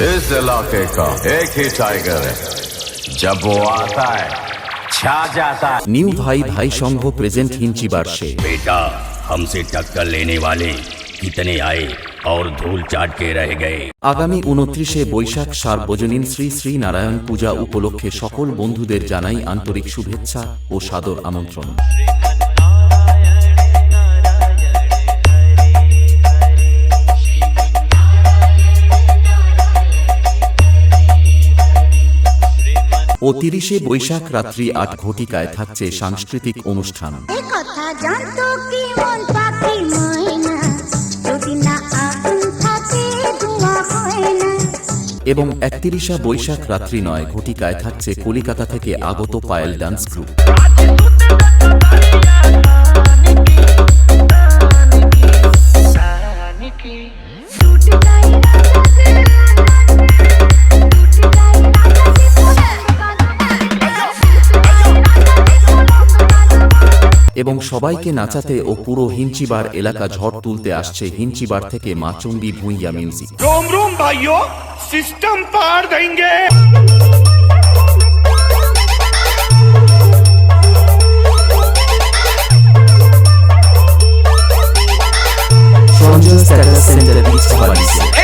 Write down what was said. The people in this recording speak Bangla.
इस इलाके का एक ही टाइगर है जब वो आता है छा जाता है নিউ ভাই ভাই সংঘ প্রেজেন্ট হিঞ্চি বার্ষে बेटा हमसे टक्कर लेने वाले कितने आए और धूल चाट के रह गए আগামী উনত্রিশে বৈশাখ সার্বজনীন শ্রী শ্রী নারায়ণ পূজা উপলক্ষে সকল বন্ধুদের জানাই আন্তরিক শুভেচ্ছা ও সাদর আমন্ত্রণ ও তিরিশে বৈশাখ রাত্রি আট ঘটিকায় থাকছে সাংস্কৃতিক অনুষ্ঠান এবং একত্রিশা বৈশাখ রাত্রি নয় ঘটিকায় থাকছে কলিকাতা থেকে আগত পায়েল ডান্স গ্রুপ এবং সবাইকে নাচাতে ও পুরো হিঞ্চিবার এলাকা ঝড় তুলতে আসছে হিঞ্চিবার থেকে মাচুম্বি ভুঁইয়া মিউজিক রোম রোম ভাইও সিস্টেম পার দেঙ্গে Center Beats Valencia.